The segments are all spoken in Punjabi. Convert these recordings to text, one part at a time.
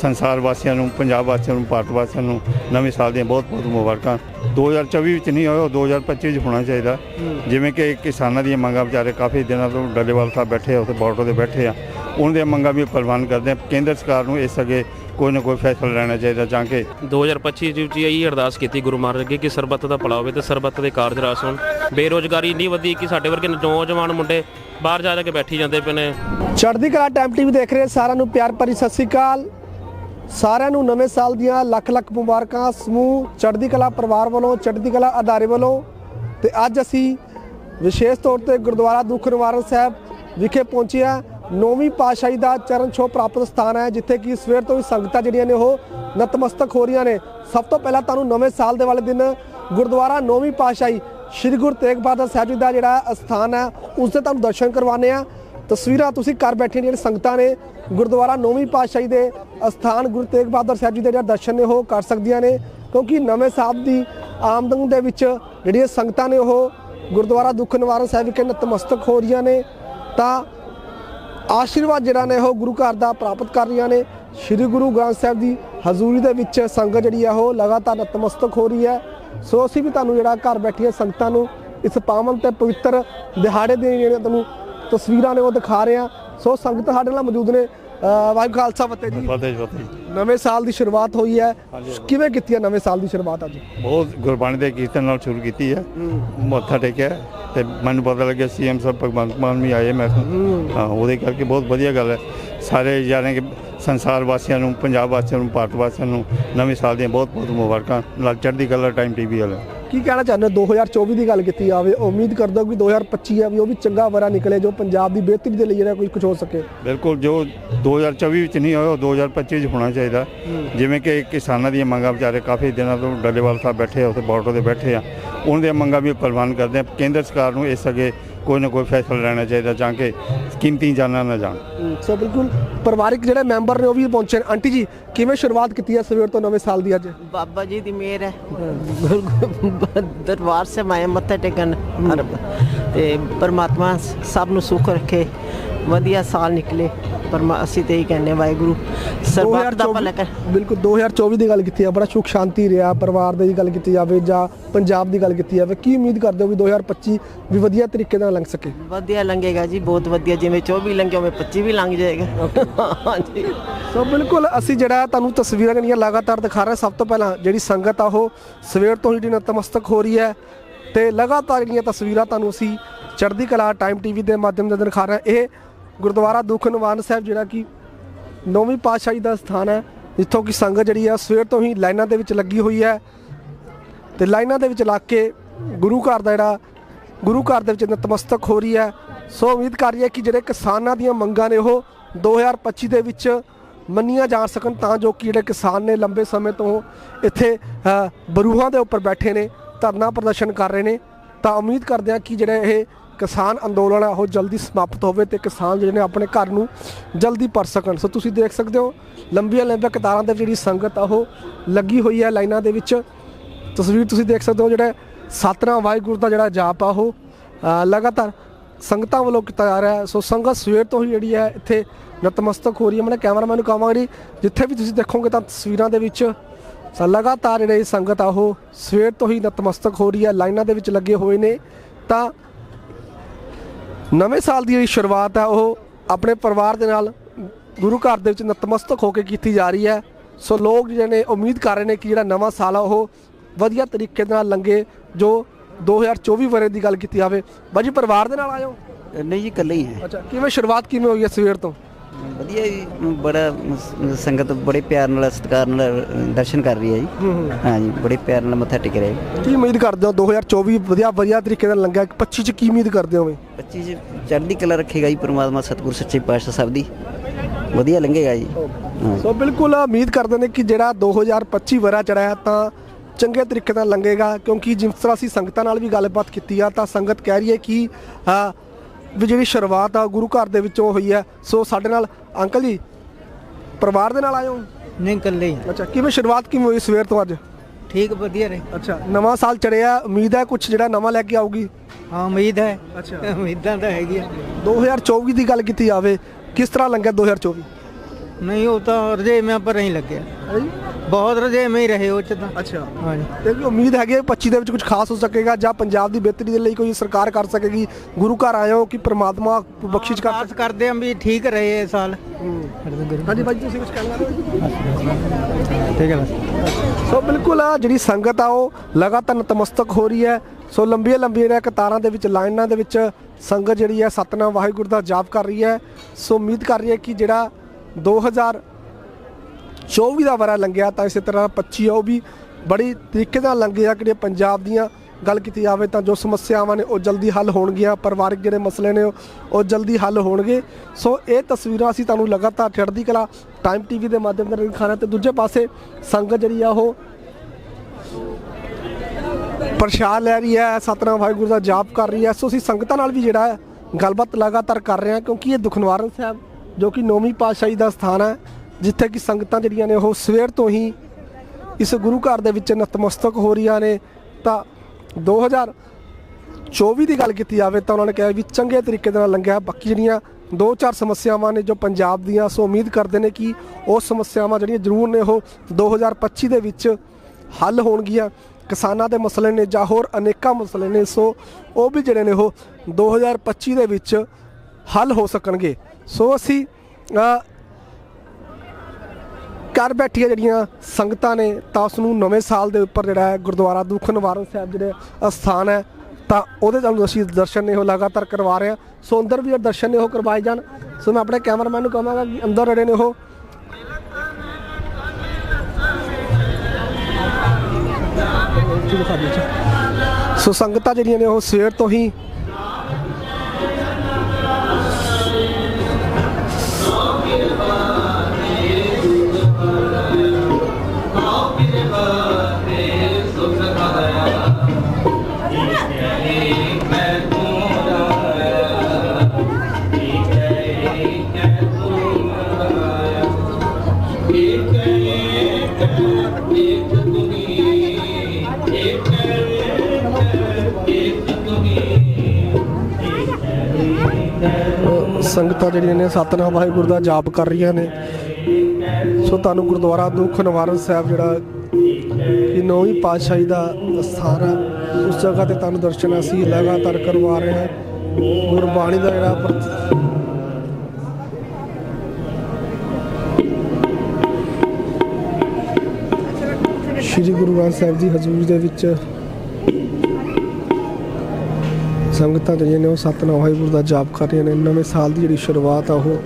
ਸੰਸਾਰ ਵਾਸੀਆਂ ਨੂੰ ਪੰਜਾਬ ਵਾਸੀਆਂ ਨੂੰ ਭਾਰਤ ਵਾਸੀਆਂ ਨੂੰ ਨਵੇਂ ਸਾਲ ਦੀਆਂ ਬਹੁਤ ਬਹੁਤ ਮੁਬਾਰਕਾਂ। 2024 ਵਿੱਚ ਨਹੀਂ ਹੋਇਆ ਉਹ 2025 ਵਿੱਚ ਹੋਣਾ ਚਾਹੀਦਾ। ਜਿਵੇਂ ਕਿ ਕਿਸਾਨਾਂ ਦੀਆਂ ਮੰਗਾਂ ਵਿਚਾਰੇ ਕਾਫੀ ਦਿਨਾਂ ਤੋਂ ਡੱਲੇਵਾਲ ਸਾਹਿਬ ਬੈਠੇ ਆ ਉੱਥੇ ਬਾਰਡਰ ਤੇ ਬੈਠੇ ਆ। ਉਹਨਾਂ ਦੀਆਂ ਮੰਗਾਂ ਵੀ ਪ੍ਰਵਾਨ ਕਰਦੇ ਆ। ਕੇਂਦਰ ਸਰਕਾਰ ਨੂੰ ਇਸ ਅੱਗੇ ਕੋਈ ਨਾ ਕੋਈ ਫੈਸਲਾ ਲੈਣਾ ਚਾਹੀਦਾ ਜਾਂ ਕਿ 2025 ਵਿੱਚ ਇਹੀ ਅਰਦਾਸ ਕੀਤੀ ਗੁਰੂ ਮਹਾਰਾਜ ਅੱਗੇ ਕਿ ਸਰਬੱਤ ਦਾ ਭਲਾ ਹੋਵੇ ਤੇ ਸਰਬੱਤ ਦੇ ਕਾਰਜ ਰਾਸ ਹੋਣ। ਬੇਰੋਜ਼ਗਾਰੀ ਇੰਨੀ ਵਧੀ ਕਿ ਸਾਡੇ ਵਰਗੇ ਨੌਜਵਾਨ ਮੁੰਡੇ ਬਾਹਰ ਜਾ ਜਾ ਕੇ ਬੈਠੀ ਜਾਂਦੇ ਪਏ ਨੇ। ਚੜ੍ਹਦੀ ਕਲਾ ਟਾਈਮ ਟੀਵੀ ਦੇਖ ਰਹੇ ਸਾਰਿਆਂ ਨੂੰ ਪਿਆਰ ਭਰੀ ਸਤਿ ਸ੍ਰੀ ਅਕਾਲ। ਸਾਰਿਆਂ ਨੂੰ ਨਵੇਂ ਸਾਲ ਦੀਆਂ ਲੱਖ ਲੱਖ ਮੁਬਾਰਕਾਂ, ਸਮੂਹ, ਚੜ੍ਹਦੀ ਕਲਾ ਪਰਿਵਾਰ ਵੱਲੋਂ, ਚੜ੍ਹਦੀ ਕਲਾ ਅਦਾਰੇ ਵੱਲੋਂ। ਤੇ ਅੱਜ ਅਸੀਂ ਵਿਸ਼ੇਸ਼ ਤੌਰ ਤੇ ਗੁਰਦੁਆਰਾ ਦੁੱਖ ਨਿਵਾਰਨ ਸਾਹਿਬ ਵਿਖੇ ਪਹੁੰਚੇ ਹਾਂ। ਨੌਵੀਂ ਪਾਤਸ਼ਾਹੀ ਦਾ ਚਰਨ ਛੋਹ ਪ੍ਰਾਪਤ ਸਥਾਨ ਹੈ, ਜਿੱਥੇ ਕਿ ਸਵੇਰ ਤੋਂ ਹੀ ਸੰਗਤਾਂ ਜਿਹੜੀਆਂ ਨੇ ਉਹ ਨਤਮਸਤਕ ਹੋ ਰਹੀਆਂ ਨੇ। ਸਭ ਤੋਂ ਪਹਿਲਾਂ ਤੁਹਾਨੂੰ ਨਵੇਂ ਸਾਲ ਦੇ ਵਾਲੇ ਦਿਨ ਗੁਰਦੁਆਰਾ ਨੌਵੀਂ ਪਾਤਸ਼ਾਹੀ ਸ੍ਰੀ ਗੁਰੂ ਤੇਗ ਬਹਾਦਰ ਸਾਹਿਬ ਜੀ ਦਾ ਜਿਹੜਾ ਅਸਥਾਨ ਹੈ ਉਸ ਦੇ ਤੁਹਾਨੂੰ ਦਰਸ਼ਨ ਕਰਵਾਉਂਦੇ ਆ ਤਸਵੀਰਾਂ ਤੁਸੀਂ ਘਰ ਬੈਠੇ ਜਿਹੜੀਆਂ ਸੰਗਤਾਂ ਨੇ, ਗੁਰਦੁਆਰਾ ਨੌਵੀਂ ਪਾਤਸ਼ਾਹੀ ਦੇ ਅਸਥਾਨ, ਗੁਰੂ ਤੇਗ ਬਹਾਦਰ ਸਾਹਿਬ ਜੀ ਦੇ ਜਿਹੜਾ ਦਰਸ਼ਨ ਨੇ ਉਹ ਕਰ ਸਕਦੀਆਂ ਨੇ, ਕਿਉਂਕਿ ਨਵੇਂ ਸਾਹਿਬ ਦੀ ਆਮਦਨ ਦੇ ਵਿੱਚ ਜਿਹੜੀਆਂ ਸੰਗਤਾਂ ਨੇ ਉਹ ਗੁਰਦੁਆਰਾ ਦੁੱਖ ਨਿਵਾਰਨ ਸਾਹਿਬ ਵਿਖੇ ਨਤਮਸਤਕ ਹੋ ਰਹੀਆਂ ਨੇ, ਤਾਂ ਆਸ਼ੀਰਵਾਦ ਜਿਹੜਾ ਨੇ ਉਹ ਗੁਰੂ ਘਰ ਦਾ ਪ੍ਰਾਪਤ ਕਰ ਰਹੀਆਂ ਨੇ। ਸ੍ਰੀ ਗੁਰੂ ਗ੍ਰੰਥ ਸਾਹਿਬ ਦੀ ਹਜ਼ੂਰੀ ਦੇ ਵਿੱਚ ਸੰਗਤ ਜਿਹੜੀ ਆ ਉਹ ਲਗਾਤਾਰ ਨਤਮਸਤਕ ਹੋ ਰਹੀ ਹੈ। ਸੋ ਅਸੀਂ ਵੀ ਤੁਹਾਨੂੰ ਜਿਹੜਾ ਘਰ ਬੈਠੀਆਂ ਸੰਗਤਾਂ ਨੂੰ ਇਸ ਪਾਵਨ ਤੇ ਪਵਿੱਤਰ ਦਿਹਾੜੇ ਦੇ ਜਿਹੜੀਆਂ ਤੁਹਾਨੂੰ ਤਸਵੀਰਾਂ ਨੇ ਉਹ ਦਿਖਾ ਰਹੇ ਹਾਂ। ਸੋ ਸੰਗਤ ਸਾਡੇ ਨਾਲ ਮੌਜੂਦ ਨੇ ਵਾਹਿਗੁਰੂ ਖਾਲਸਾ ਫਤਿਹ ਜੀ। ਫਤਿਹ ਫਤਿਹ ਨਵੇਂ ਸਾਲ ਦੀ ਸ਼ੁਰੂਆਤ ਹੋਈ ਹੈ। ਕਿਵੇਂ ਕੀਤੀ ਹੈ ਨਵੇਂ ਸਾਲ ਦੀ ਸ਼ੁਰੂਆਤ ਅੱਜ? ਬਹੁਤ ਗੁਰਬਾਣੀ ਦੇ ਕੀਰਤਨ ਨਾਲ ਸ਼ੁਰੂ ਕੀਤੀ ਹੈ। ਮੱਥਾ ਟੇਕਿਆ ਤੇ ਮੈਨੂੰ ਪਤਾ ਲੱਗਿਆ ਸੀਐਮ ਸਾਹਿਬ ਭਗਵੰਤ ਮਾਨ ਵੀ ਆਏ ਮੈਂ ਹਾਂ। ਉਹਦੇ ਕਰਕੇ ਬਹੁਤ ਵਧੀਆ ਗੱਲ ਹੈ। ਸਾਰੇ ਜਾਣੇ ਕਿ ਸੰਸਾਰ ਵਾਸੀਆਂ ਨੂੰ ਪੰਜਾਬ ਵਾਸੀਆਂ ਨੂੰ ਭਾਰਤ ਵਾਸੀਆਂ ਨੂੰ ਨਵੇਂ ਸਾਲ ਦੀਆਂ ਬਹੁਤ ਬਹੁਤ ਮੁਬਾਰਕਾਂ। ਨਾਲ ਚੜ੍ਹਦੀ ਕਲਾ ਟਾਈਮ ਟੀਵੀ ਵਾਲੇ ਕੀ ਕਹਿਣਾ ਚਾਹੁੰਦੇ ਹੋ? 2024 ਦੀ ਗੱਲ ਕੀਤੀ ਜਾਵੇ ਉਮੀਦ ਕਰਦਾ ਕਿ 2025 ਹੈ ਵੀ ਉਹ ਵੀ ਚੰਗਾ ਵਰਾ ਨਿਕਲੇ ਜੋ ਪੰਜਾਬ ਦੀ ਬਿਹਤਰੀ ਦੇ ਲਈ ਜਿਹੜਾ ਕੁਝ ਕੁਝ ਹੋ ਸਕੇ? ਬਿਲਕੁਲ ਜੋ 2024 ਵਿੱਚ ਨਹੀਂ ਹੋਇਆ ਉਹ 2025 ਵਿੱਚ ਹੋਣਾ ਚਾਹੀਦਾ। ਜਿਵੇਂ ਕਿ ਕਿਸਾਨਾਂ ਦੀਆਂ ਮੰਗਾਂ ਵਿਚਾਰੇ ਕਾਫੀ ਦਿਨਾਂ ਤੋਂ ਡੱਲੇਵਾਲ ਸਾਹਿਬ ਬੈਠੇ ਆ ਉੱਥੇ ਬਾਰਡਰ ਤੇ ਬੈਠੇ ਆ। ਉਹਨਾਂ ਦੀਆਂ ਮੰਗਾਂ ਵੀ ਪ੍ਰਵਾਨ ਕਰਦੇ ਆ। ਕੇਂਦਰ ਸਰਕਾਰ ਨੂੰ ਇਸ ਅੱਗੇ ਕੋਈ ਨਾ ਕੋਈ ਫੈਸਲਾ ਲੈਣਾ ਚਾਹੀਦਾ ਜਾਂ ਕਿ ਕੀਮਤੀ ਜਾਨਾਂ ਨਾ ਜਾਣ। ਸੋ ਬਿਲਕੁਲ ਪਰਿਵਾਰਿਕ ਜਿਹੜੇ ਮੈਂਬਰ ਨੇ ਉਹ ਵੀ ਪਹੁੰਚੇ ਨੇ। ਆਂਟੀ ਜੀ ਕਿਵੇਂ ਸ਼ੁਰੂਆਤ ਕੀਤੀ ਹੈ ਸਵੇਰ ਤੋਂ ਨਵੇਂ ਸਾਲ ਦੀ ਅੱਜ? ਬਾਬਾ ਜੀ ਦੀ ਮਿਹਰ ਹੈ। ਗੁਰੂ- ਦਰਬਾਰ ਸੇ ਮਾਇਆ ਮੱਥਾ ਟੇਕਣ ਹਰ- ਤੇ ਪਰਮਾਤਮਾ ਸਭ ਨੂੰ ਸੁਖ ਰੱਖੇ। ਵਧੀਆ ਸਾਲ ਨਿਕਲੇ ਪਰਮਾ ਅਸੀਂ ਤੇ ਹੀ ਕਹਿੰਦੇ ਵਾਹਿਗੁਰੂ ਸਰਬੱਤ ਦਾ ਭਲਾ ਕਰ ਬਿਲਕੁਲ 2024 ਦੀ ਗੱਲ ਕੀਤੀ ਹੈ ਬੜਾ ਸੁਖ ਸ਼ਾਂਤੀ ਰਿਹਾ ਪਰਿਵਾਰ ਦੀ ਗੱਲ ਕੀਤੀ ਜਾਵੇ ਜਾਂ ਪੰਜਾਬ ਦੀ ਗੱਲ ਕੀਤੀ ਜਾਵੇ ਕੀ ਉਮੀਦ ਕਰਦੇ ਹੋ ਵੀ 2025 ਵੀ ਵਧੀਆ ਤਰੀਕੇ ਨਾਲ ਲੰਘ ਸਕੇ ਵਧੀਆ ਲੰਘੇਗਾ ਜੀ ਬਹੁਤ ਵਧੀਆ ਜਿਵੇਂ 24 ਲੰਘਿਆ ਉਵੇਂ 25 ਵੀ ਲੰਘ ਜਾਏਗਾ ਹਾਂਜੀ ਸੋ ਬਿਲਕੁਲ ਅਸੀਂ ਜਿਹੜਾ ਤੁਹਾਨੂੰ ਤਸਵੀਰਾਂ ਜਿਹੜੀਆਂ ਲਗਾਤਾਰ ਦਿਖਾ ਰਹੇ। ਸਭ ਤੋਂ ਪਹਿਲਾਂ ਜਿਹੜੀ ਸੰਗਤ ਆ ਉਹ ਸਵੇਰ ਤੋਂ ਹੀ ਜਿਹੜੀ ਨਤਮਸਤਕ ਹੋ ਰਹੀ ਹੈ ਤੇ ਲਗਾਤਾਰ ਜਿਹੜੀਆਂ ਤਸਵੀਰਾਂ ਤੁਹਾਨੂੰ ਅਸੀਂ ਚੜ੍ਹਦੀ ਕਲਾ ਟਾਈਮ ਟੀਵੀ ਦੇ ਮਾਧਿਅਮ ਦੇ ਦਿਖਾ ਰਹੇ। ਇਹ ਗੁਰਦੁਆਰਾ ਦੁੱਖ ਨਿਵਾਰਨ ਸਾਹਿਬ, ਜਿਹੜਾ ਕਿ ਨੌਵੀਂ ਪਾਤਸ਼ਾਹੀ ਦਾ ਸਥਾਨ ਹੈ, ਜਿੱਥੋਂ ਕਿ ਸੰਗਤ ਜਿਹੜੀ ਆ ਸਵੇਰ ਤੋਂ ਹੀ ਲਾਈਨਾਂ ਦੇ ਵਿੱਚ ਲੱਗੀ ਹੋਈ ਹੈ ਤੇ ਲਾਈਨਾਂ ਦੇ ਵਿੱਚ ਲੱਗ ਕੇ ਗੁਰੂ ਘਰ ਦਾ ਜਿਹੜਾ, ਗੁਰੂ ਘਰ ਦੇ ਵਿੱਚ ਨਤਮਸਤਕ ਹੋ ਰਹੀ ਹੈ। ਸੋ ਉਮੀਦ ਕਰ ਰਹੀ ਹੈ ਕਿ ਜਿਹੜੇ ਕਿਸਾਨਾਂ ਦੀਆਂ ਮੰਗਾਂ ਨੇ ਉਹ 2025 ਦੇ ਵਿੱਚ ਮੰਨੀਆਂ ਜਾ ਸਕਣ, ਤਾਂ ਜੋ ਕਿ ਜਿਹੜੇ ਕਿਸਾਨ ਨੇ ਲੰਬੇ ਸਮੇਂ ਤੋਂ ਇੱਥੇ ਬਰੂਹਾਂ ਦੇ ਉੱਪਰ ਬੈਠੇ ਨੇ, ਧਰਨਾ ਪ੍ਰਦਰਸ਼ਨ ਕਰ ਰਹੇ ਨੇ। ਤਾਂ ਉਮੀਦ ਕਰਦੇ ਹਾਂ ਕਿ ਜਿਹੜੇ ਇਹ ਕਿਸਾਨ ਅੰਦੋਲਨ ਹੈ ਉਹ ਜਲਦੀ ਸਮਾਪਤ ਹੋਵੇ ਤੇ ਕਿਸਾਨ ਜਿਹੜੇ ਨੇ ਆਪਣੇ ਘਰ ਨੂੰ ਜਲਦੀ ਪਰ ਸਕਣ। ਸੋ ਤੁਸੀਂ ਦੇਖ ਸਕਦੇ ਹੋ, ਲੰਬੀਆਂ ਲੰਬੀਆਂ ਕਤਾਰਾਂ ਦੇ ਜਿਹੜੀ ਸੰਗਤ ਆ, ਉਹ ਲੱਗੀ ਹੋਈ ਹੈ ਲਾਈਨਾਂ ਦੇ ਵਿੱਚ। ਤਸਵੀਰ ਤੁਸੀਂ ਦੇਖ ਸਕਦੇ ਹੋ, ਜਿਹੜਾ ਸਤਨਾਮ ਵਾਹਿਗੁਰੂ ਦਾ ਜਿਹੜਾ ਜਾਪ ਆ, ਉਹ ਲਗਾਤਾਰ ਸੰਗਤਾਂ ਵੱਲੋਂ ਕੀਤਾ ਜਾ ਰਿਹਾ ਸੋ ਸੰਗਤ ਸਵੇਰ ਤੋਂ ਹੀ ਜਿਹੜੀ ਹੈ, ਇੱਥੇ ਨਤਮਸਤਕ ਹੋ ਰਹੀ ਹੈ। ਮੈਂ ਕੈਮਰਾਮੈਨ ਨੂੰ ਕਹਾਂਗਾ ਜਿੱਥੇ ਵੀ ਤੁਸੀਂ ਦੇਖੋਗੇ ਤਾਂ ਤਸਵੀਰਾਂ ਦੇ ਵਿੱਚ, ਸ- ਲਗਾਤਾਰ ਜਿਹੜੇ ਸੰਗਤ ਆ, ਉਹ ਸਵੇਰ ਤੋਂ ਹੀ ਨਤਮਸਤਕ ਹੋ ਰਹੀ ਹੈ। ਲਾਈਨਾਂ ਦੇ ਵਿੱਚ ਲੱਗੇ ਹੋਏ ਨੇ। ਤਾਂ ਨਵੇਂ ਸਾਲ ਦੀ ਜਿਹੜੀ ਸ਼ੁਰੂਆਤ ਹੈ ਉਹ ਆਪਣੇ ਪਰਿਵਾਰ ਦੇ ਨਾਲ ਗੁਰੂ ਘਰ ਦੇ ਵਿੱਚ ਨਤਮਸਤਕ ਹੋ ਕੇ ਕੀਤੀ ਜਾ ਰਹੀ ਹੈ। ਸੋ ਲੋਕ ਜਿਹੜੇ ਨੇ ਉਮੀਦ ਕਰ ਰਹੇ ਨੇ ਕਿ ਜਿਹੜਾ ਨਵਾਂ ਸਾਲ ਆ ਉਹ ਵਧੀਆ ਤਰੀਕੇ ਦੇ ਨਾਲ ਲੰਘੇ ਜੋ 2024 ਵਰੇ ਦੀ ਗੱਲ ਕੀਤੀ ਜਾਵੇ। ਬਾਜੀ ਪਰਿਵਾਰ ਦੇ ਨਾਲ ਆਇਓ। ਨਹੀਂ ਜੀ ਇਕੱਲੇ ਹੀ ਹੈ। ਅੱਛਾ ਕਿਵੇਂ ਸ਼ੁਰੂਆਤ ਕਿਵੇਂ ਹੋਈ ਹੈ ਸਵੇਰ ਤੋਂ? ਵਧੀਆ ਜੀ। ਬੜਾ ਸ- ਸੰਗਤ ਬੜੇ ਪਿਆਰ ਨਾਲ ਸਤਿਕਾਰ ਨਾਲ ਦਰਸ਼ਨ ਕਰ ਰਹੀ ਹੈ ਜੀ। ਹਾਂ ਜੀ ਬੜੇ ਪਿਆਰ ਨਾਲ ਮੱਥਾ ਟੇਕ ਰਹੇ ਕੀ ਉਮੀਦ ਕਰਦੇ ਹੋ 2024 ਵਧੀਆ ਵਧੀਆ ਤਰੀਕੇ ਨਾਲ ਲੰਘਿਆ? 25 ਚ ਕੀ ਉਮੀਦ ਕਰਦੇ ਹੋ 25 ਚ ਚੜ੍ਹਦੀ ਕਲਾ ਰੱਖੇਗਾ ਜੀ ਪ੍ਰਮਾਤਮਾ ਸਤਿਗੁਰ ਸੱਚੇ ਪਾਤਸ਼ਾਹ ਸਾਹਿਬ ਦੀ। ਵਧੀਆ ਲੰਘੇਗਾ ਜੀ। ਹਾਂ। ਸੋ ਬਿਲਕੁਲ ਉਮੀਦ ਕਰਦੇ ਨੇ ਕਿ ਜਿਹੜਾ 2025 ਵਰਾ ਚੜਾਇਆ ਤਾਂ ਚੰਗੇ ਤਰੀਕੇ ਨਾਲ ਲੰਘੇਗਾ ਕਿਉਂਕਿ ਜਿਸ ਤਰ੍ਹਾਂ ਅਸੀਂ ਸੰਗਤਾਂ ਨਾਲ ਵੀ ਗੱਲਬਾਤ ਕੀਤੀ ਆ ਤਾਂ ਸੰਗਤ ਕਹਿ ਰਹੀ ਹੈ ਕਿ ਅ, ਵੀ ਜਿਹੜੀ ਸ਼ੁਰੂਆਤ ਆ ਗੁਰੂ ਘਰ ਦੇ ਵਿੱਚੋਂ ਹੋਈ ਹੈ ਸੋ ਸਾਡੇ ਨਾਲ ਅੰਕਲ ਜੀ ਪਰਿਵਾਰ ਦੇ ਨਾਲ ਆਏ ਹੋ? ਨਹੀਂ ਇਕੱਲੇ ਹੀ ਅੱਛਾ ਕਿਵੇਂ ਸ਼ੁਰੂਆਤ ਕਿਵੇਂ ਹੋਈ ਸਵੇਰ ਤੋਂ ਅੱਜ? ਠੀਕ ਵਧੀਆ ਰਹੇ। ਅੱਛਾ ਨਵਾਂ ਸਾਲ ਚੜਿਆ ਉਮੀਦ ਹੈ ਕੁਝ ਜਿਹੜਾ ਨਵਾਂ ਲੈ ਕੇ ਆਊਗੀ? ਹਾਂ ਉਮੀਦ ਹੈ। ਅੱਛਾ। ਉਮੀਦਾਂ ਤਾਂ ਹੈਗੀਆਂ। 2024 ਦੀ ਗੱਲ ਕੀਤੀ ਜਾਵੇ ਕਿਸ ਤਰ੍ਹਾਂ ਲੰਘਿਆ 2024 ਨਹੀਂ ਉਹ ਤਾਂ ਰਜੇਵੇਂ ਪਰ ਨਹੀਂ ਲੱਗਿਆ। ਬਹੁਤ ਰਜੇਵੇਂ ਹੀ ਰਹੇ ਉਹ ਚ ਤਾਂ। ਅੱਛਾ। ਹਾਂਜੀ। ਤੇ ਕੀ ਉਮੀਦ ਹੈਗੀ ਹੈ 25 ਦੇ ਵਿੱਚ ਕੁਝ ਖਾਸ ਹੋ ਸਕੇਗਾ ਜਾਂ ਪੰਜਾਬ ਦੀ ਬਿਹਤਰੀ ਦੇ ਲਈ ਕੋਈ ਸਰਕਾਰ ਕਰ ਸਕੇਗੀ? ਗੁਰੂ ਘਰ ਆਏ ਹੋ ਕਿ ਪ੍ਰਮਾਤਮਾ ਬਖਸ਼ਿਸ਼ ਕਰ ਆਸ ਕਰਦੇ ਹਾਂ ਵੀ ਠੀਕ ਰਹੇ ਇਸ ਸਾਲ। ਹਾਂਜੀ ਭਾਈ ਤੁਸੀਂ ਕੁਝ ਕਹਿਣਾ? ਠੀਕ ਹੈ ਬਸ ਸੋ ਬਿਲਕੁਲ ਆ ਜਿਹੜੀ ਸੰਗਤ ਆ ਉਹ ਲਗਾਤਾਰ ਨਤਮਸਤਕ ਹੋ ਰਹੀ ਹੈ। ਸੋ ਲੰਬੀਆਂ ਲੰਬੀਆਂ ਕਤਾਰਾਂ ਦੇ ਵਿੱਚ ਲਾਈਨਾਂ ਦੇ ਵਿੱਚ ਸੰਗਤ ਜਿਹੜੀ ਹੈ ਸਤਨਾਮ ਵਾਹਿਗੁਰੂ ਦਾ ਜਾਪ ਕਰ ਰਹੀ ਹੈ। ਸੋ ਉਮੀਦ ਕਰ ਰਹੀ ਹੈ ਕਿ ਜਿਹੜਾ 2024 ਦਾ ਵਰਾ ਲੰਘਿਆ ਤਾਂ ਇਸੇ ਤਰ੍ਹਾਂ 25 ਆ, ਉਹ ਵੀ ਬੜੀ ਤਰੀਕੇ ਨਾਲ ਲੰਘਿਆ ਕਿ ਪੰਜਾਬ ਦੀਆਂ ਗੱਲ ਕੀਤੀ ਜਾਵੇ ਤਾਂ ਜੋ ਸਮੱਸਿਆਵਾਂ ਨੇ ਉਹ ਜਲਦੀ ਹੱਲ ਹੋਣਗੀਆਂ, ਪਰਿਵਾਰਕ ਜਿਹੜੇ ਮਸਲੇ ਨੇ ਉਹ ਜਲਦੀ ਹੱਲ ਹੋਣਗੇ। ਸੋ ਇਹ ਤਸਵੀਰਾਂ ਅਸੀਂ ਤੁਹਾਨੂੰ ਲਗਾਤਾਰ ਚੜ੍ਹਦੀ ਕਲਾ ਟਾਈਮ ਟੀਵੀ ਦੇ ਮਾਧਿਅਮ ਨਾਲ ਦਿਖਾਣਾ ਤੇ ਦੂਜੇ ਪਾਸੇ ਸੰਗਤ ਜਿਹੜੀ ਆ ਉਹ ਪ੍ਰਸ਼ਾਦ ਲੈ ਰਹੀ ਹੈ, ਸਤਨਾਮ ਵਾਹਿਗੁਰੂ ਦਾ ਜਾਪ ਕਰ ਰਹੀ ਹੈ। ਸੋ ਅਸੀਂ ਸੰਗਤਾਂ ਨਾਲ ਵੀ ਜਿਹੜਾ ਹੈ ਗੱਲਬਾਤ ਲਗਾਤਾਰ ਕਰ ਰਹੇ ਹਾਂ ਕਿਉਂਕਿ ਇਹ ਦੁਖਨਿਵਾਰਨ ਸਾਹਿਬ ਜੋ ਕਿ ਨੌਵੀਂ ਪਾਤਸ਼ਾਹੀ ਦਾ ਸਥਾਨ ਹੈ ਜਿੱਥੇ ਕਿ ਸੰਗਤਾਂ ਜਿਹੜੀਆਂ ਨੇ ਉਹ ਸਵੇਰ ਤੋਂ ਹੀ ਇਸ ਗੁਰੂ ਘਰ ਦੇ ਵਿੱਚ ਨਤਮਸਤਕ ਹੋ ਰਹੀਆਂ ਨੇ, ਤਾਂ 2024 ਦੀ ਗੱਲ ਕੀਤੀ ਜਾਵੇ ਤਾਂ ਉਹਨਾਂ ਨੇ ਕਿਹਾ ਵੀ ਚੰਗੇ ਤਰੀਕੇ ਦੇ ਨਾਲ ਲੰਘਿਆ। ਬਾਕੀ ਜਿਹੜੀਆਂ ਦੋ ਚਾਰ ਸਮੱਸਿਆਵਾਂ ਨੇ ਜੋ ਪੰਜਾਬ ਦੀਆਂ, ਸੋ ਉਮੀਦ ਕਰਦੇ ਨੇ ਕਿ ਉਹ ਸਮੱਸਿਆਵਾਂ ਜਿਹੜੀਆਂ ਜ਼ਰੂਰ ਨੇ ਉਹ 2025 ਦੇ ਵਿੱਚ ਹੱਲ ਹੋਣਗੀਆਂ। ਕਿਸਾਨਾਂ ਦੇ ਮਸਲੇ ਨੇ ਜਾਂ ਹੋਰ ਅਨੇਕਾਂ ਮਸਲੇ ਨੇ, ਸੋ ਉਹ ਵੀ ਜਿਹੜੇ ਨੇ ਉਹ 2025 ਦੇ ਵਿੱਚ ਹੱਲ ਹੋ ਸਕਣਗੇ। ਸੋ ਅਸੀਂ ਘਰ ਬੈਠੀਆਂ ਜਿਹੜੀਆਂ ਸੰਗਤਾਂ ਨੇ, ਤਾਂ ਉਸ ਨੂੰ ਨਵੇਂ ਸਾਲ ਦੇ ਉੱਪਰ ਜਿਹੜਾ ਹੈ ਗੁਰਦੁਆਰਾ ਦੁੱਖ ਨਿਵਾਰਨ ਸਾਹਿਬ ਜਿਹੜੇ ਅਸਥਾਨ ਹੈ, ਤਾਂ ਉਹਦੇ ਤੁਹਾਨੂੰ ਅਸੀਂ ਦਰਸ਼ਨ ਨੇ ਉਹ ਲਗਾਤਾਰ ਕਰਵਾ ਰਹੇ ਹਾਂ। ਸੋ ਅੰਦਰ ਵੀ ਦਰਸ਼ਨ ਨੇ ਉਹ ਕਰਵਾਏ ਜਾਣ। ਸੋ ਮੈਂ ਆਪਣੇ ਕੈਮਰਾਮੈਨ ਨੂੰ ਕਹਾਂਗਾ ਕਿ ਅੰਦਰ ਜਿਹੜੇ ਨੇ ਉਹ। ਸੋ ਸੰਗਤਾਂ ਜਿਹੜੀਆਂ ਨੇ ਉਹ ਸਵੇਰ ਤੋਂ ਹੀ ਸੰਗਤਾਂ ਜਿਹੜੀਆਂ ਨੇ ਸਤਨਾਮ ਵਾਹਿਗੁਰੂ ਦਾ ਜਾਪ ਕਰ ਰਹੀਆਂ ਨੇ। ਸੋ ਤੁਹਾਨੂੰ ਗੁਰਦੁਆਰਾ ਦੁੱਖ ਨਿਵਾਰਨ ਸਾਹਿਬ ਜਿਹੜਾ ਕਿ ਨੌਵੀਂ ਪਾਤਸ਼ਾਹੀ ਦਾ ਸਥਾਨ ਹੈ ਉਸ ਜਗ੍ਹਾ ਤੇ ਤੁਹਾਨੂੰ ਦਰਸ਼ਨ ਅਸੀਂ ਲਗਾਤਾਰ ਕਰਵਾ ਰਹੇ ਹਾਂ। ਗੁਰਬਾਣੀ ਦਾ ਜਿਹੜਾ ਸ਼੍ਰੀ ਗੁਰੂ ਗ੍ਰੰਥ ਸਾਹਿਬ ਜੀ ਹਜ਼ੂਰ ਦੇ ਵਿੱਚ ਸੰਗਤਾਂ ਜਿਹੜੀਆਂ ਨੇ ਉਹ ਸਤਨਾਮ ਵਾਹਿਗੁਰੂ ਦਾ ਜਾਪ ਕਰ ਰਹੀਆਂ ਨੇ। ਨਵੇਂ ਸਾਲ ਦੀ ਜਿਹੜੀ ਸ਼ੁਰੂਆਤ ਆ ਉਹ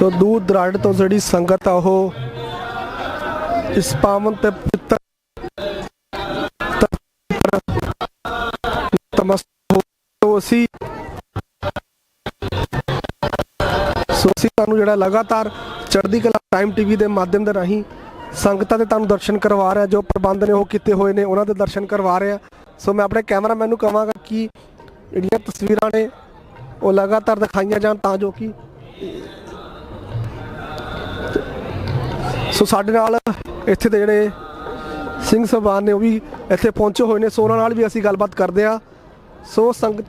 ਸੋ ਦੂਰ ਦਰਾੜ ਤੋਂ ਜਿਹੜੀ ਸੰਗਤ ਆ ਉਹ ਇਸ ਪਾਵਨ ਤੇ ਪਵਿੱਤਰ ਤਮਸਤ ਹੋ ਅਸੀਂ ਸੋ ਅਸੀਂ ਤੁਹਾਨੂੰ ਜਿਹੜਾ ਲਗਾਤਾਰ ਚੜ੍ਹਦੀ ਕਲਾ ਟਾਈਮ ਟੀਵੀ ਦੇ ਮਾਧਿਅਮ ਦੇ ਰਾਹੀਂ ਸੰਗਤਾਂ ਦੇ ਤੁਹਾਨੂੰ ਦਰਸ਼ਨ ਕਰਵਾ ਰਿਹਾ, ਜੋ ਪ੍ਰਬੰਧ ਨੇ ਉਹ ਕੀਤੇ ਹੋਏ ਨੇ, ਉਹਨਾਂ ਦੇ ਦਰਸ਼ਨ ਕਰਵਾ ਰਿਹਾ। ਸੋ ਮੈਂ ਆਪਣੇ ਕੈਮਰਾਮੈਨ ਨੂੰ ਕਹਾਂਗਾ ਕਿ ਜਿਹੜੀਆਂ ਤਸਵੀਰਾਂ ਨੇ ਉਹ ਲਗਾਤਾਰ ਦਿਖਾਈਆਂ ਜਾਣ ਤਾਂ ਜੋ ਕਿ ਸੋ ਸਾਡੇ ਨਾਲ ਇੱਥੇ ਦੇ ਜਿਹੜੇ ਸਿੰਘ ਸਭਾਨ ਨੇ ਉਹ ਵੀ ਇੱਥੇ ਪਹੁੰਚੇ ਹੋਏ ਨੇ। ਸੋ ਉਹਨਾਂ ਨਾਲ ਵੀ ਅਸੀਂ ਗੱਲਬਾਤ ਕਰਦੇ ਆ ਸੋ ਸੰਗਤ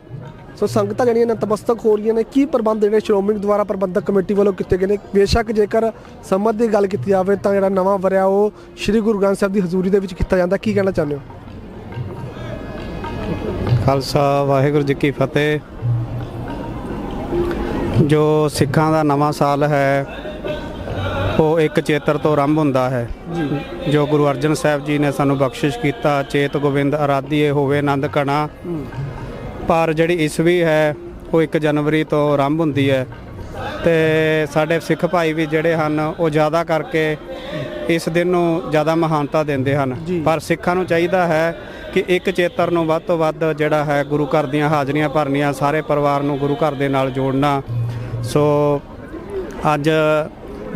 ਸੋ ਸੰਗਤਾਂ ਜਿਹੜੀਆਂ ਨਤਮਸਤਕ ਹੋ ਰਹੀਆਂ ਨੇ, ਕੀ ਪ੍ਰਬੰਧ ਜਿਹੜੇ ਸ਼੍ਰੋਮਣੀ ਦੁਆਰਾ ਪ੍ਰਬੰਧਕ ਕਮੇਟੀ ਵੱਲੋਂ ਕੀਤੇ ਗਏ ਨੇ? ਬੇਸ਼ੱਕ ਜੇਕਰ ਸੰਮਤ ਦੀ ਗੱਲ ਕੀਤੀ ਜਾਵੇ ਤਾਂ ਜਿਹੜਾ ਨਵਾਂ ਵਰਿਆ ਉਹ ਸ੍ਰੀ ਗੁਰੂ ਗ੍ਰੰਥ ਸਾਹਿਬ ਦੀ ਹਜ਼ੂਰੀ ਦੇ ਵਿੱਚ ਕੀਤਾ ਜਾਂਦਾ। ਕੀ ਕਹਿਣਾ ਚਾਹੁੰਦੇ ਹੋ? ਖਾਲਸਾ, ਵਾਹਿਗੁਰੂ ਜੀ ਕੀ ਫਤਿਹ। ਜੋ ਸਿੱਖਾਂ ਦਾ ਨਵਾਂ ਸਾਲ ਹੈ ਉਹ ਇੱਕ ਚੇਤਰ ਤੋਂ ਆਰੰਭ ਹੁੰਦਾ ਹੈ। ਜੋ। ਗੁਰੂ ਅਰਜਨ ਸਾਹਿਬ ਜੀ ਨੇ ਸਾਨੂੰ ਬਖਸ਼ਿਸ਼ ਕੀਤਾ ਚੇਤ ਗੋਬਿੰਦ ਅਰਾਧੀਏ ਹੋਵੇ ਆਨੰਦ ਕਣਾ ਪਰ ਜਿਹੜੀ ਈਸਵੀ ਹੈ ਉਹ 1 ਜਨਵਰੀ ਤੋਂ ਆਰੰਭ ਹੁੰਦੀ ਹੈ। ਤੇ ਸਾਡੇ ਸਿੱਖ ਭਾਈ ਵੀ ਜਿਹੜੇ ਹਨ ਉਹ ਜ਼ਿਆਦਾ ਕਰਕੇ ਇਸ ਦਿਨ ਨੂੰ ਜ਼ਿਆਦਾ ਮਹਾਨਤਾ ਦਿੰਦੇ ਹਨ। ਪਰ ਸਿੱਖਾਂ ਨੂੰ ਚਾਹੀਦਾ ਹੈ ਕਿ ਇੱਕ ਚੇਤਰ ਨੂੰ ਵੱਧ ਤੋਂ ਵੱਧ ਜਿਹੜਾ ਹੈ ਗੁਰੂ ਘਰ ਦੀਆਂ ਹਾਜ਼ਰੀਆਂ ਭਰਨੀਆਂ ਸਾਰੇ ਪਰਿਵਾਰ ਨੂੰ ਗੁਰੂ ਘਰ ਦੇ ਨਾਲ ਜੋੜਨਾ। ਸੋ ਅੱਜ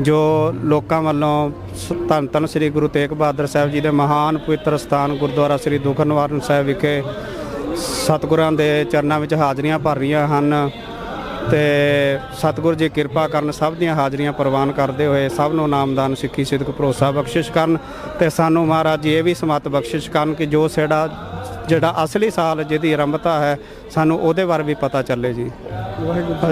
ਜੋ ਲੋਕਾਂ ਵੱਲੋਂ ਸ- ਧੰਨ ਧੰਨ ਸ੍ਰੀ ਗੁਰੂ ਤੇਗ ਬਹਾਦਰ ਸਾਹਿਬ ਜੀ ਦੇ ਮਹਾਨ ਪਵਿੱਤਰ ਸਥਾਨ ਗੁਰਦੁਆਰਾ ਸ੍ਰੀ ਦੁਖ ਨਿਵਾਰਨ ਸਾਹਿਬ ਵਿਖੇ ਸਤਿਗੁਰਾਂ ਦੇ ਚਰਨਾਂ ਵਿੱਚ ਹਾਜ਼ਰੀਆਂ ਭਰ ਰਹੀਆਂ ਹਨ ਤੇ ਸਤਿਗੁਰ ਜੀ ਕਿਰਪਾ ਕਰਨ ਸਭ ਦੀਆਂ ਹਾਜ਼ਰੀਆਂ ਪ੍ਰਵਾਨ ਕਰਦੇ ਹੋਏ ਸਭ ਨੂੰ ਨਾਮਦਾਨ ਸਿੱਖੀ ਸਿੱਧਕ ਭਰੋਸਾ ਬਖਸ਼ਿਸ਼ ਕਰਨ ਤੇ ਸਾਨੂੰ ਮਹਾਰਾਜ ਜੀ ਇਹ ਵੀ ਸਮਤ ਬਖਸ਼ਿਸ਼ ਕਰਨ ਕਿ ਜੋ ਸਾਡਾ ਜਿਹੜਾ ਅਸਲੀ ਸਾਲ ਜਿਹਦੀ ਆਰੰਭਤਾ ਹੈ ਸਾਨੂੰ ਉਹਦੇ ਬਾਰੇ ਵੀ ਪਤਾ ਚੱਲੇ ਜੀ।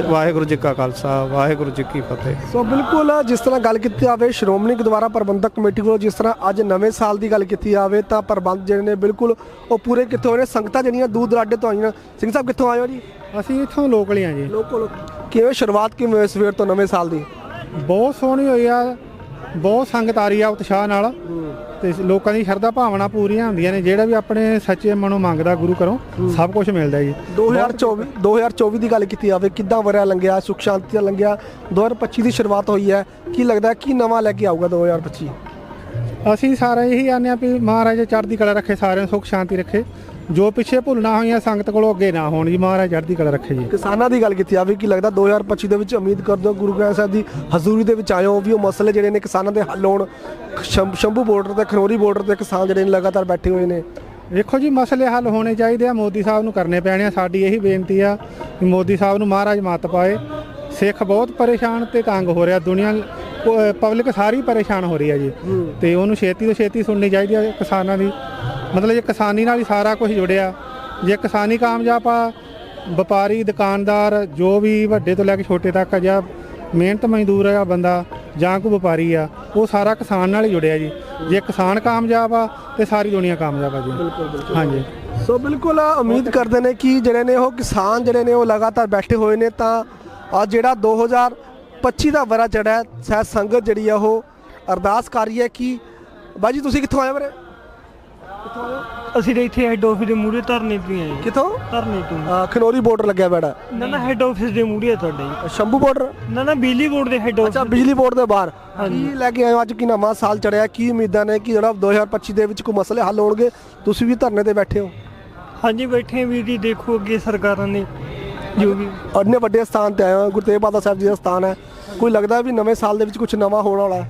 ਵਾਹਿਗੁਰੂ ਜੀ ਕਾ ਖਾਲਸਾ ਵਾਹਿਗੁਰੂ ਜੀ ਕੀ ਫਤਿਹ। ਸੋ ਬਿਲਕੁਲ ਜਿਸ ਤਰ੍ਹਾਂ ਗੱਲ ਕੀਤੀ ਜਾਵੇ ਸ਼੍ਰੋਮਣੀ ਗੁਰਦੁਆਰਾ ਪ੍ਰਬੰਧਕ ਕਮੇਟੀ ਵੱਲੋਂ ਜਿਸ ਤਰ੍ਹਾਂ ਅੱਜ ਨਵੇਂ ਸਾਲ ਦੀ ਗੱਲ ਕੀਤੀ ਜਾਵੇ ਤਾਂ ਪ੍ਰਬੰਧ ਜਿਹੜੇ ਨੇ ਬਿਲਕੁਲ ਉਹ ਪੂਰੇ ਕਿੱਥੇ ਹੋਏ ਨੇ? ਸੰਗਤਾਂ ਜਿਹੜੀਆਂ ਦੂਰ ਦਰਾਡੇ ਤੋਂ ਆਈਆਂ। ਸਿੰਘ ਸਾਹਿਬ ਕਿੱਥੋਂ ਆਏ ਹੋ ਜੀ? ਅਸੀਂ ਇੱਥੋਂ ਲੋਕਲ ਹੀ ਆ ਜੀ। ਲੋਕਲ। ਕਿਵੇਂ ਸ਼ੁਰੂਆਤ ਕਿਵੇਂ ਸਵੇਰ ਤੋਂ ਨਵੇਂ ਸਾਲ ਦੀ? ਬਹੁਤ ਸੋਹਣੀ ਹੋਈ ਆ। ਬਹੁਤ ਸੰਗਤ ਆ ਰਹੀ ਆ ਉਤਸ਼ਾਹ ਨਾਲ ਤੇ ਲੋਕਾਂ ਦੀ ਸ਼ਰਧਾ ਭਾਵਨਾ ਪੂਰੀਆਂ ਹੁੰਦੀਆਂ ਨੇ। ਜਿਹੜਾ ਵੀ ਆਪਣੇ ਸੱਚੇ ਮਨੋਂ ਮੰਗਦਾ ਗੁਰੂ ਘਰੋਂ ਸਭ ਕੁਝ ਮਿਲਦਾ ਜੀ। 2024 2024 ਦੀ ਗੱਲ ਕੀਤੀ ਜਾਵੇ ਕਿੱਦਾਂ ਵਰਿਆ ਲੰਘਿਆ ਸੁਖ ਸ਼ਾਂਤੀ ਨਾਲ ਲੰਘਿਆ 2025 ਦੀ ਸ਼ੁਰੂਆਤ ਹੋਈ ਹੈ ਕੀ ਲੱਗਦਾ ਕੀ ਨਵਾਂ ਲੈ ਕੇ ਆਊਗਾ 2025 ਅਸੀਂ ਸਾਰੇ ਇਹੀ ਆਨੇ ਆ ਵੀ ਮਹਾਰਾਜ ਚੜ੍ਹਦੀ ਕਲਾ ਰੱਖੇ ਸਾਰਿਆਂ ਨੂੰ ਸੁਖ ਸ਼ਾਂਤੀ ਰੱਖੇ। ਜੋ ਪਿੱਛੇ ਭੁੱਲਣਾ ਹੋਈਆਂ ਸੰਗਤ ਕੋਲੋਂ ਅੱਗੇ ਨਾ ਹੋਣ ਜੀ ਮਹਾਰਾਜ ਚੜ੍ਹਦੀ ਕਲਾ ਰੱਖੇ ਜੀ। ਕਿਸਾਨਾਂ ਦੀ ਗੱਲ ਕੀਤੀ ਜਾਵੇ ਕੀ ਲੱਗਦਾ 2025 ਦੇ ਵਿੱਚ ਉਮੀਦ ਕਰਦੇ ਹੋ ਗੁਰੂ ਗ੍ਰੰਥ ਸਾਹਿਬ ਦੀ ਹਜ਼ੂਰੀ ਦੇ ਵਿੱਚ ਆਏ ਹੋ ਵੀ ਉਹ ਮਸਲੇ ਜਿਹੜੇ ਨੇ ਕਿਸਾਨਾਂ ਦੇ ਹੱਲ ਹੋਣ? ਸ਼ੰ- ਸ਼ੰਭੂ ਬਾਰਡਰ ਤੇ ਖਨੌਰੀ ਬਾਰਡਰ ਤੇ ਕਿਸਾਨ ਜਿਹੜੇ ਨੇ ਲਗਾਤਾਰ ਬੈਠੇ ਹੋਏ ਨੇ। ਵੇਖੋ ਜੀ ਮਸਲੇ ਹੱਲ ਹੋਣੇ ਚਾਹੀਦੇ ਆ ਮੋਦੀ ਸਾਹਿਬ ਨੂੰ ਕਰਨੇ ਪੈਣੇ ਆ। ਸਾਡੀ ਇਹੀ ਬੇਨਤੀ ਆ ਕਿ ਮੋਦੀ ਸਾਹਿਬ ਨੂੰ ਮਹਾਰਾਜ ਮੱਤ ਪਾਏ। ਸਿੱਖ ਬਹੁਤ ਪਰੇਸ਼ਾਨ ਤੇ ਤੰਗ ਹੋ ਰਿਹਾ ਦੁਨੀਆ ਪਬਲਿਕ ਸਾਰੀ ਪਰੇਸ਼ਾਨ ਹੋ ਰਹੀ ਆ ਜੀ। ਤੇ ਉਹਨੂੰ ਛੇਤੀ ਤੋਂ ਛੇਤੀ ਸੁਣਨੀ ਚਾਹੀਦੀ ਆ ਕਿਸਾਨਾਂ ਦੀ। ਮਤਲਬ ਜੇ ਕਿਸਾਨੀ ਨਾਲ ਹੀ ਸਾਰਾ ਕੁਝ ਜੁੜਿਆ ਜੇ ਕਿਸਾਨੀ ਕਾਮਯਾਬ ਆ ਵਪਾਰੀ ਦੁਕਾਨਦਾਰ ਜੋ ਵੀ ਵੱਡੇ ਤੋਂ ਲੈ ਕੇ ਛੋਟੇ ਤੱਕ ਆ ਜਾਂ ਮਿਹਨਤ ਮਜ਼ਦੂਰ ਆ ਬੰਦਾ ਜਾਂ ਕੋਈ ਵਪਾਰੀ ਆ ਉਹ ਸਾਰਾ ਕਿਸਾਨ ਨਾਲ ਹੀ ਜੁੜਿਆ ਜੀ। ਜੇ ਕਿਸਾਨ ਕਾਮਯਾਬ ਆ ਤੇ ਸਾਰੀ ਦੁਨੀਆ ਕਾਮਯਾਬ ਆ ਜੀ। ਹਾਂਜੀ। ਸੋ ਬਿਲਕੁਲ ਉਮੀਦ ਕਰਦੇ ਨੇ ਕਿ ਜਿਹੜੇ ਨੇ ਉਹ ਕਿਸਾਨ ਜਿਹੜੇ ਨੇ ਉਹ ਲਗਾਤਾਰ ਬੈਠੇ ਹੋਏ ਨੇ ਤਾਂ ਆ ਜਿਹੜਾ 2025 ਦਾ ਵਰਾ ਚੜਿਆ ਸਹਿ ਸੰਗਤ ਜਿਹੜੀ ਆ ਉਹ ਅਰਦਾਸ ਕਰ ਰਹੀ ਹੈ ਕਿ ਬਾਜੀ ਤੁਸੀਂ ਕਿੱਥੋਂ ਆਏ ਵੀਰੇ? ਅਸੀਂ ਤਾਂ ਇੱਥੇ ਹੈੱਡ ਆਫਿਸ ਦੇ ਮੂਹਰੇ ਧਰਨੇ ਤੇ ਆਏ ਕਿੱਥੋਂ? ਧਰਨੇ ਤੋਂ ਅ, ਖਨੌਰੀ ਬਾਰਡਰ ਲੱਗਿਆ ਬੈੜਾ ਨਾ ਨਾ ਹੈੱਡ ਆਫਿਸ ਦੇ ਮੂਹਰੇ ਆ ਤੁਹਾਡੇ। ਸ਼ੰਭੂ ਬਾਰਡਰ ਨਾ ਨਾ ਬਿਜਲੀ ਬੋਰਡ ਦੇ ਹੈੱਡ ਅੱਛਾ ਆਫਿਸ ਬਿਜਲੀ ਬੋਰਡ ਦੇ ਬਾਹਰ। ਕੀ ਲੈ ਕੇ ਆਏ ਹੋ ਅੱਜ? ਕੀ ਨਵਾਂ ਸਾਲ ਚੜਿਆ? ਕੀ ਉਮੀਦਾਂ ਨੇ? ਕਿ ਜਿਹੜਾ 2025 ਦੇ ਵਿੱਚ ਕੋਈ ਮਸਲੇ ਹੱਲ ਹੋਣਗੇ? ਤੁਸੀਂ ਵੀ ਧਰਨੇ ਤੇ ਬੈਠੇ ਹੋ। ਹਾਂਜੀ ਬੈਠੇ ਵੀਰ ਜੀ ਦੇਖੋ ਅੱਗੇ ਸਰਕਾਰਾਂ ਨੇ ਜੋ ਵੀ ਇੰਨੇ ਵੱਡੇ ਸਥਾਨ ਤੇ ਆਏ ਹੋ। ਗੁਰੂ ਤੇਗ ਬਹਾਦਰ ਸਾਹਿਬ ਜੀ ਦਾ ਸਥਾਨ ਹੈ। ਕੋਈ ਲੱਗਦਾ ਵੀ ਨਵੇਂ ਸਾਲ ਦੇ ਵਿੱਚ ਕੁਝ ਨਵਾਂ ਹੋਣ ਵਾਲਾ ਹੈ?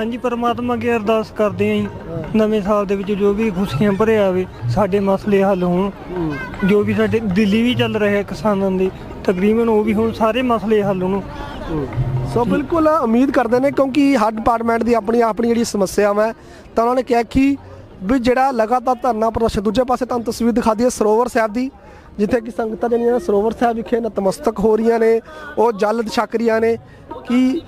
ਹਾਂਜੀ, ਪਰਮਾਤਮਾ ਅੱਗੇ ਅਰਦਾਸ ਕਰਦੇ ਆਂ ਜੀ। ਨਵੇਂ ਸਾਲ ਦੇ ਵਿੱਚ ਜੋ ਵੀ ਖੁਸ਼ੀਆਂ ਭਰਿਆ ਆਵੇ ਸਾਡੇ ਮਸਲੇ ਹੱਲ ਹੋਣ। ਜੋ ਵੀ ਸਾਡੇ ਦਿੱਲੀ ਵੀ ਚੱਲ ਰਿਹਾ ਕਿਸਾਨਾਂ ਦੇ, ਤਕਰੀਬਨ ਉਹ ਵੀ ਹੁਣ ਸਾਰੇ ਮਸਲੇ ਹੱਲ ਹੋਣ। ਸੋ ਬਿਲਕੁਲ ਉਮੀਦ ਕਰਦੇ ਨੇ ਕਿਉਂਕਿ ਹਰ ਡਿਪਾਰਟਮੈਂਟ ਦੀ ਆਪਣੀ ਆਪਣੀ ਜਿਹੜੀ ਸਮੱਸਿਆਵਾਂ ਹੈ, ਤਾਂ ਉਹਨਾਂ ਨੇ ਕਿਹਾ ਕਿ ਵੀ ਜਿਹੜਾ ਲਗਾਤਾਰ ਧਰਨਾ ਪ੍ਰਦਰਸ਼ਨ, ਦੂਜੇ ਪਾਸੇ ਤੁਹਾਨੂੰ ਤਸਵੀਰ ਦਿਖਾ ਦਈਏ ਸਰੋਵਰ ਸਾਹਿਬ ਦੀ, ਜਿੱਥੇ ਕਿ ਸੰਗਤਾਂ ਜਿਹੜੀਆਂ ਸਰੋਵਰ ਸਾਹਿਬ ਵਿਖੇ ਨਤਮਸਤਕ ਹੋ ਰਹੀਆਂ ਨੇ, ਉਹ ਜਲ ਛਕ ਰਹੀਆਂ ਨੇ ਕਿ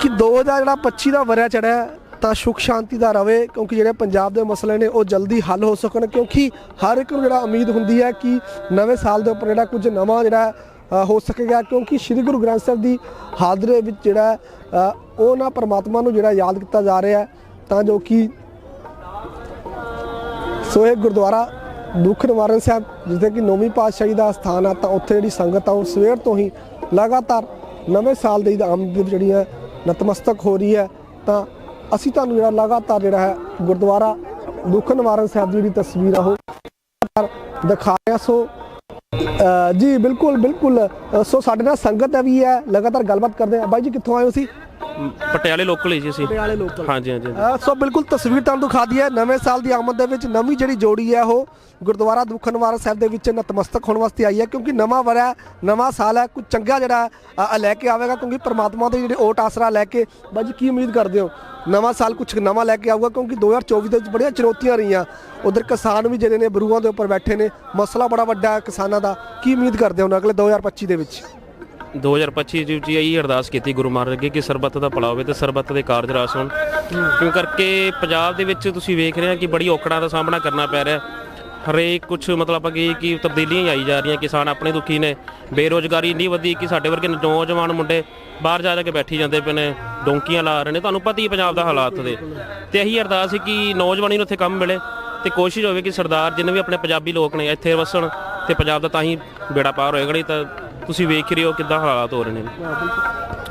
ਕਿ 2025 ਦਾ ਵਰਿਆ ਚੜਿਆ ਤਾਂ ਸੁਖ ਸ਼ਾਂਤੀ ਦਾ ਰਵੇ ਕਿਉਂਕਿ ਜਿਹੜੇ ਪੰਜਾਬ ਦੇ ਮਸਲੇ ਨੇ ਉਹ ਜਲਦੀ ਹੱਲ ਹੋ ਸਕਣ ਕਿਉਂਕਿ ਹਰ ਇੱਕ ਨੂੰ ਜਿਹੜਾ ਉਮੀਦ ਹੁੰਦੀ ਹੈ ਕਿ ਨਵੇਂ ਸਾਲ ਦੇ ਉੱਪਰ ਜਿਹੜਾ ਕੁਝ ਨਵਾਂ ਜਿਹੜਾ ਹੋ ਸਕੇਗਾ ਕਿਉਂਕਿ ਸ੍ਰੀ ਗੁਰੂ ਗ੍ਰੰਥ ਸਾਹਿਬ ਦੀ ਹਾਜ਼ਰੇ ਵਿੱਚ ਜਿਹੜਾ ਅ, ਉਹ ਨਾ ਪਰਮਾਤਮਾ ਨੂੰ ਜਿਹੜਾ ਯਾਦ ਕੀਤਾ ਜਾ ਰਿਹਾ ਹੈ ਤਾਂ ਜੋ ਕਿ ਸੋ ਇਹ ਗੁਰਦੁਆਰਾ ਦੁੱਖ ਨਿਵਾਰਨ ਸਾਹਿਬ ਜਿੱਥੇ ਕਿ ਨੌਵੀਂ ਪਾਤਸ਼ਾਹੀ ਦਾ ਸਥਾਨ ਆ ਤਾਂ ਉੱਥੇ ਜਿਹੜੀ ਸੰਗਤ ਆ ਉਹ ਸਵੇਰ ਤੋਂ ਹੀ ਲਗਾਤਾਰ ਨਵੇਂ ਸਾਲ ਦੀ ਆਮਦ ਜਿਹੜੀਆਂ ਨਤਮਸਤਕ ਹੋ ਰਹੀ ਹੈ, ਤਾਂ ਅਸੀਂ ਤੁਹਾਨੂੰ ਜਿਹੜਾ ਲਗਾਤਾਰ ਜਿਹੜਾ ਹੈ ਗੁਰਦੁਆਰਾ ਦੁੱਖ ਨਿਵਾਰਨ ਸਾਹਿਬ ਦੀ ਜਿਹੜੀ ਤਸਵੀਰ ਆ ਉਹ ਲਗਾਤਾਰ ਦਿਖਾ ਰਿਹਾ ਸੋ ਜੀ ਬਿਲਕੁਲ ਬਿਲਕੁਲ ਸੋ ਸਾਡੇ ਨਾਲ ਸੰਗਤ ਵੀ ਹੈ, ਲਗਾਤਾਰ ਗੱਲਬਾਤ ਕਰਦੇ ਆ। ਬਾਈ ਜੀ, ਕਿੱਥੋਂ ਆਏ ਹੋ ਸੀ ਪਟਿਆਲੇ ਲੋਕਲ ਹੀ ਜੀ ਅਸੀਂ। ਪਟਿਆਲੇ ਲੋਕਲ ਹਾਂਜੀ ਹਾਂਜੀ ਹਾਂਜੀ। ਅ, ਸੋ ਬਿਲਕੁਲ ਤਸਵੀਰ ਤੁਹਾਨੂੰ ਦਿਖਾ ਦਈਏ। ਨਵੇਂ ਸਾਲ ਦੀ ਆਮਦ ਦੇ ਵਿੱਚ ਨਵੀਂ ਜਿਹੜੀ ਜੋੜੀ ਹੈ ਉਹ ਗੁਰਦੁਆਰਾ ਦੁੱਖ ਨਿਵਾਰਨ ਸਾਹਿਬ ਦੇ ਵਿੱਚ ਨਤਮਸਤਕ ਹੋਣ ਵਾਸਤੇ ਆਈ ਹੈ ਕਿਉਂਕਿ ਨਵਾਂ ਵਰਾ ਨਵਾਂ ਸਾਲ ਹੈ। ਕੁਝ ਚੰਗਾ ਜਿਹੜਾ ਅ, ਲੈ ਕੇ ਆਵੇਗਾ ਕਿਉਂਕਿ ਪ੍ਰਮਾਤਮਾ ਦੇ ਜਿਹੜੇ ਓਟ ਆਸਰਾ ਲੈ ਕੇ ਬਾਜੀ ਕੀ ਉਮੀਦ ਕਰਦੇ ਹੋ? ਨਵਾਂ ਸਾਲ ਕੁਝ ਨਵਾਂ ਲੈ ਕੇ ਆਊਗਾ ਕਿਉਂਕਿ 2024 ਦੇ ਵਿੱਚ ਬੜੀਆਂ ਚੁਣੌਤੀਆਂ ਰਹੀਆਂ। ਉਧਰ ਕਿਸਾਨ ਵੀ ਜਿਹੜੇ ਨੇ ਬਰੂਆਂ ਦੇ ਉੱਪਰ ਬੈਠੇ ਨੇ। ਮਸਲਾ ਬੜਾ ਵੱਡਾ ਹੈ ਕਿਸਾਨਾਂ ਦਾ। ਕੀ ਉਮੀਦ ਕਰਦੇ ਹੋ ਅਗਲੇ 2025 ਦੇ ਵਿੱਚ? 2025 ਚ ਜੀ ਇਹੀ ਅਰਦਾਸ ਕੀਤੀ ਗੁਰੂ ਮਹਾਰਾਜ ਅੱਗੇ ਕਿ ਸਰਬੱਤ ਦਾ ਭਲਾ ਹੋਵੇ ਤੇ ਸਰਬੱਤ ਦੇ ਕਾਰਜ ਰਾਸ ਹੋਣ। ਕਿਉਂ ਕਰਕੇ ਪੰਜਾਬ ਦੇ ਵਿੱਚ ਤੁਸੀਂ ਵੇਖ ਰਹੇ ਹੋ ਕਿ ਬੜੀ ਔਕੜਾਂ ਦਾ ਸਾਹਮਣਾ ਕਰਨਾ ਪੈ ਰਿਹਾ ਹਰੇਕ ਕੁਝ ਮਤਲਬ ਆਪਾਂ ਕੀ ਤਬਦੀਲੀਆਂ ਹੀ ਆਈ ਜਾ ਰਹੀਆਂ, ਕਿਸਾਨ ਆਪਣੇ ਦੁਖੀ ਨੇ, ਬੇਰੋਜ਼ਗਾਰੀ ਇੰਨੀ ਵਧੀ ਕਿ ਸਾਡੇ ਵਰਗੇ ਨੌਜਵਾਨ ਮੁੰਡੇ ਬਾਹਰ ਜਾ ਜਾ ਕੇ ਬੈਠੀ ਜਾਂਦੇ ਪਏ ਨੇ, ਡੋਂਕੀਆਂ ਲਾ ਰਹੇ ਨੇ। ਤੁਹਾਨੂੰ ਪਤਾ ਹੀ ਪੰਜਾਬ ਦਾ ਹਾਲਾਤ ਦੇ। ਤੇ ਇਹੀ ਅਰਦਾਸ ਸੀ ਕਿ ਨੌਜਵਾਨੀ ਨੂੰ ਇੱਥੇ ਕੰਮ ਮਿਲੇ ਤੇ ਕੋਸ਼ਿਸ਼ ਹੋਵੇ ਕਿ ਸਰਦਾਰ ਜਿੰਨੇ ਵੀ ਆਪਣੇ ਪੰਜਾਬੀ ਲੋਕ ਨੇ ਇੱਥੇ ਵਸਣ ਤੇ ਪੰਜਾਬ ਦਾ ਤਾਂ ਹੀ ਬੇੜਾ ਪਾਰ ਹੋਏਗਾ ਨਹੀਂ ਤਾਂ ਤੁਸੀਂ ਵੇਖ ਰਹੇ ਹੋ ਕਿੱਦਾਂ ਹਾਲਾਤ ਹੋ ਰਹੇ ਨੇ।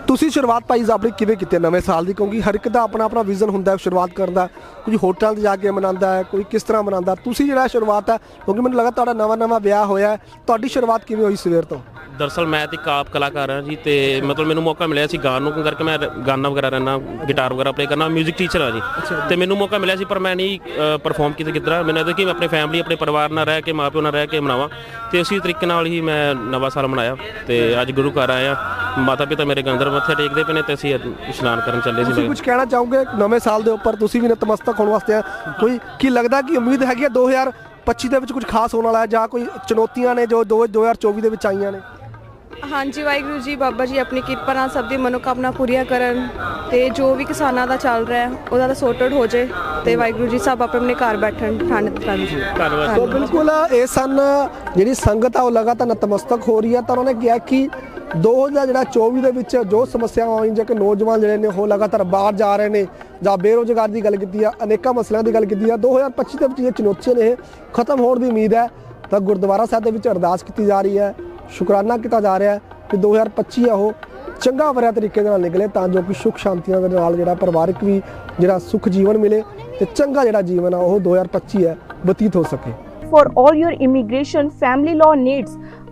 ਤੁਸੀਂ ਸ਼ੁਰੂਆਤ ਭਾਈ ਆਪਣੀ ਕਿਵੇਂ ਕੀਤੀ ਨਵੇਂ ਸਾਲ ਦੀ? ਕਿਉਂਕਿ ਹਰ ਇੱਕ ਦਾ ਆਪਣਾ ਆਪਣਾ ਵਿਜ਼ਨ ਹੁੰਦਾ ਹੈ ਸ਼ੁਰੂਆਤ ਕਰਨ ਦਾ। ਕੋਈ ਹੋਟਲ 'ਤੇ ਜਾ ਕੇ ਮਨਾਉਂਦਾ ਹੈ ਕੋਈ ਕਿਸ ਤਰ੍ਹਾਂ ਮਨਾਉਂਦਾ ਤੁਸੀਂ ਜਿਹੜਾ ਸ਼ੁਰੂਆਤ ਹੈ ਕਿਉਂਕਿ ਮੈਨੂੰ ਲੱਗਾ ਤੁਹਾਡਾ ਨਵਾਂ ਨਵਾਂ ਵਿਆਹ ਹੋਇਆ ਹੈ ਤੁਹਾਡੀ ਸ਼ੁਰੂਆਤ ਕਿਵੇਂ ਹੋਈ ਸਵੇਰ ਤੋਂ? ਦਰਅਸਲ ਮੈਂ ਤੇ ਕਾਪ ਕਲਾਕਾਰ ਹਾਂ ਜੀ ਤੇ ਮਤਲਬ ਮੈਨੂੰ ਮੌਕਾ ਮਿਲਿਆ ਸੀ ਗਾਣ ਨੂੰ ਕਰਕੇ ਮੈਂ ਗਾਣਾ ਵਗੈਰਾ ਰਹਿਣਾ ਗਿਟਾਰ ਵਗੈਰਾ ਪਲੇ ਕਰਨਾ 뮤직 ਟੀਚਰ ਹਾਂ ਜੀ। ਤੇ ਮੈਨੂੰ ਮੌਕਾ ਮਿਲਿਆ ਸੀ ਪਰ ਮੈਂ ਨਹੀਂ ਪਰਫਾਰਮ ਕੀਤਾ ਕਿਧਰ ਮੈਨੂੰ ਇਹਦਾ ਕਿ ਮੈਂ ਆਪਣੇ ਫੈਮਿਲੀ ਆਪਣੇ ਪਰਿਵਾਰ ਨਾਲ ਰਹਿ ਕੇ ਮਾਪਿਓ ਨਾਲ ਰਹਿ ਕੇ ਮਨਾਵਾਂ। ਤੇ ਉਸੇ ਤਰੀਕੇ ਨਾਲ ਹੀ ਮੈਂ ਨਵਾਂ ਸਾਲ ਮਨਾਇਆ ਤੇ ਅੱਜ ਗੁਰੂ ਘਰ ਆਇਆ। ਮਾਤਾ ਪਿਤਾ ਮੇਰੇ ਗੰਦਰ ਮੱਥੇ ਟੇਕਦੇ ਪਏ ਨੇ ਤੇ ਅਸੀਂ ਇਸ਼ਨਾਨ ਕਰਨ ਚੱਲੇ ਸੀ ਤੁਸੀਂ ਕੁਝ ਕਹਿਣਾ ਚਾਹੋਗੇ? ਨਵੇਂ ਸਾਲ ਦੇ ਉੱਪਰ ਤੁਸੀਂ ਵੀ ਨਤਮਸਤਕ ਹੋਣ ਵਾਸਤੇ। ਕੋਈ ਕੀ ਲੱਗਦਾ ਕਿ ਉਮੀਦ ਹੈਗੀ ਹੈ 2025 ਦੇ ਵਿੱਚ ਕੁਝ ਖਾਸ ਹੋਣ ਵਾਲਾ ਹੈ ਜਾਂ ਕੋਈ ਚੁਣੌਤੀਆਂ ਨੇ ਜੋ ਦੋ- 2024 ਦੇ ਵਿੱਚ ਆਈਆਂ ਨੇ? ਹਾਂਜੀ ਵਾਹਿਗੁਰੂ ਜੀ ਬਾਬਾ ਜੀ ਆਪਣੀ ਕਿਰਪਾ ਨਾਲ ਸਭ ਦੀ ਮਨੋਕਾਮਨਾ ਪੂਰੀਆਂ ਕਰਨ ਤੇ ਜੋ ਵੀ ਕਿਸਾਨਾਂ ਦਾ ਚੱਲ ਰਿਹਾ ਹੈ, ਉਹਦਾ ਤਾਂ ਸੋਰਟਡ ਹੋ ਜੇ ਤੇ ਵਾਹਿਗੁਰੂ ਜੀ ਸਭ ਆਪਣੇ ਆਪਣੇ ਘਰ ਬੈਠਣ ਠੰਡ ਠੰਡ। ਧੰਨਵਾਦ। ਸੋ ਬਿਲਕੁਲ ਇਹ ਸਨ ਜਿਹੜੀ ਸੰਗਤ ਆ ਉਹ ਲਗਾਤਾਰ ਨਤਮਸਤਕ ਹੋ ਰਹੀ ਹੈ ਤਾਂ ਉਹਨਾਂ ਕਿਹਾ ਕਿ 2024 ਦੇ ਵਿੱਚ ਜੋ ਸਮੱਸਿਆਵਾਂ ਆਈਆਂ ਜਿਵੇਂ ਕਿ ਨੌਜਵਾਨ ਜਿਹੜੇ ਨੇ ਉਹ ਲਗਾਤਾਰ ਬਾਹਰ ਜਾ ਰਹੇ ਨੇ ਜਾਂ ਬੇਰੋਜ਼ਗਾਰ ਦੀ ਗੱਲ ਕੀਤੀ ਆ ਅਨੇਕਾਂ ਮਸਲਿਆਂ ਦੀ ਗੱਲ ਕੀਤੀ ਆ 2025 ਦੇ ਵਿੱਚ ਇਹ ਚੁਣੌਤੀਆਂ ਨੇ ਖਤਮ ਹੋਣ ਦੀ ਉਮੀਦ ਹੈ। ਤਾਂ ਗੁਰਦੁਆਰਾ ਸਾਹਿਬ ਦੇ ਵਿੱਚ ਅਰਦਾਸ ਕੀਤੀ ਜਾ ਰਹੀ ਹੈ ਸ਼ੁਕਰਾਨਾ ਕੀਤਾ ਜਾ ਰਿਹਾ ਹੈ ਕਿ 2025 ਆ ਉਹ ਚੰਗਾ ਵਰਿਆ ਤਰੀਕੇ ਦੇ ਨਾਲ ਨਿਕਲੇ ਤਾਂ ਜੋ ਕਿ ਸੁਖ ਸ਼ਾਂਤੀਆਂ ਦੇ ਨਾਲ ਜਿਹੜਾ ਪਰਿਵਾਰਕ ਵੀ ਜਿਹੜਾ ਸੁਖ ਜੀਵਨ ਮਿਲੇ ਤੇ ਚੰਗਾ ਜਿਹੜਾ ਜੀਵਨ ਆ ਉਹ 2025 ਹੈ ਬਤੀਤ ਹੋ ਸਕੇ। For all your immigration family law needs,